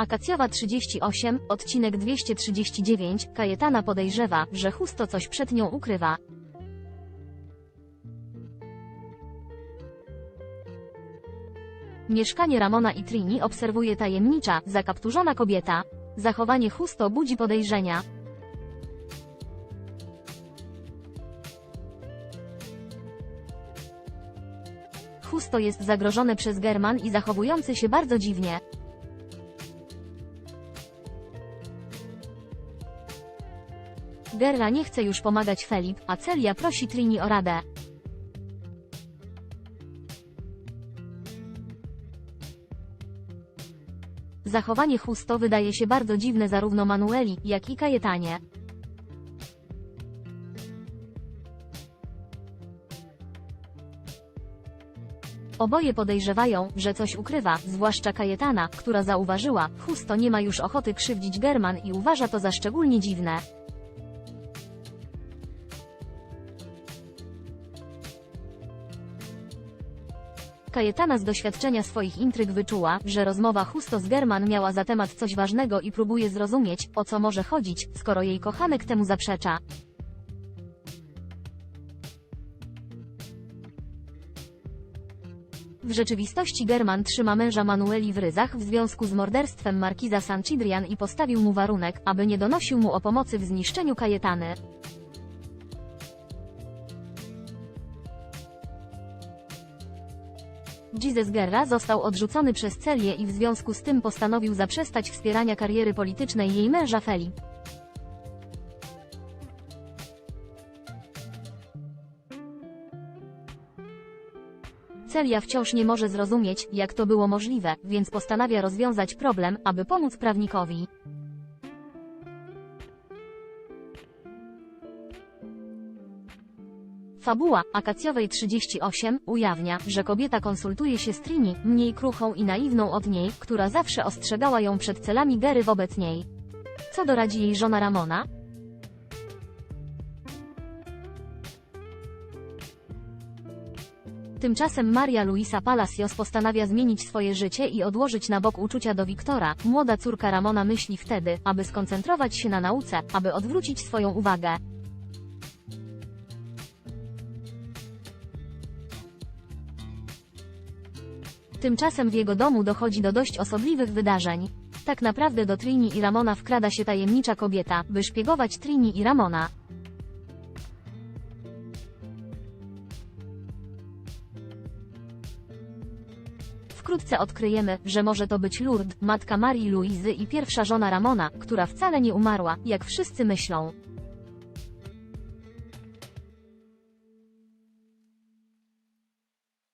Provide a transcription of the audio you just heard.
Akacjowa 38, odcinek 239, Kajetana podejrzewa, że Husto coś przed nią ukrywa. Mieszkanie Ramona i Trini obserwuje tajemnicza, zakapturzona kobieta. Zachowanie Husto budzi podejrzenia. Husto jest zagrożone przez German i zachowujący się bardzo dziwnie. Gerra nie chce już pomagać Felip, a Celia prosi Trini o radę. Zachowanie Husto wydaje się bardzo dziwne zarówno Manueli, jak i Kajetanie. Oboje podejrzewają, że coś ukrywa, zwłaszcza Kajetana, która zauważyła, Husto nie ma już ochoty krzywdzić German i uważa to za szczególnie dziwne. Kajetana z doświadczenia swoich intryg wyczuła, że rozmowa Husto z German miała za temat coś ważnego i próbuje zrozumieć, o co może chodzić, skoro jej kochanek temu zaprzecza. W rzeczywistości German trzyma męża Manueli w ryzach w związku z morderstwem markiza Sanchidrian i postawił mu warunek, aby nie donosił mu o pomocy w zniszczeniu Kajetany. Jesus Guerra został odrzucony przez Celię i w związku z tym postanowił zaprzestać wspierania kariery politycznej jej męża Felip. Celia wciąż nie może zrozumieć, jak to było możliwe, więc postanawia rozwiązać problem, aby pomóc prawnikowi. Fabuła Akacjowej 38 ujawnia, że kobieta konsultuje się z Trini, mniej kruchą i naiwną od niej, która zawsze ostrzegała ją przed celami Gery wobec niej. Co doradzi jej żona Ramona? Tymczasem Maria Luisa Palacios postanawia zmienić swoje życie i odłożyć na bok uczucia do Wiktora. Młoda córka Ramona myśli wtedy, aby skoncentrować się na nauce, aby odwrócić swoją uwagę. Tymczasem w jego domu dochodzi do dość osobliwych wydarzeń. Tak naprawdę do Trini i Ramona wkrada się tajemnicza kobieta, by szpiegować Trini i Ramona. Wkrótce odkryjemy, że może to być Lourdes, matka Marii Luizy i pierwsza żona Ramona, która wcale nie umarła, jak wszyscy myślą.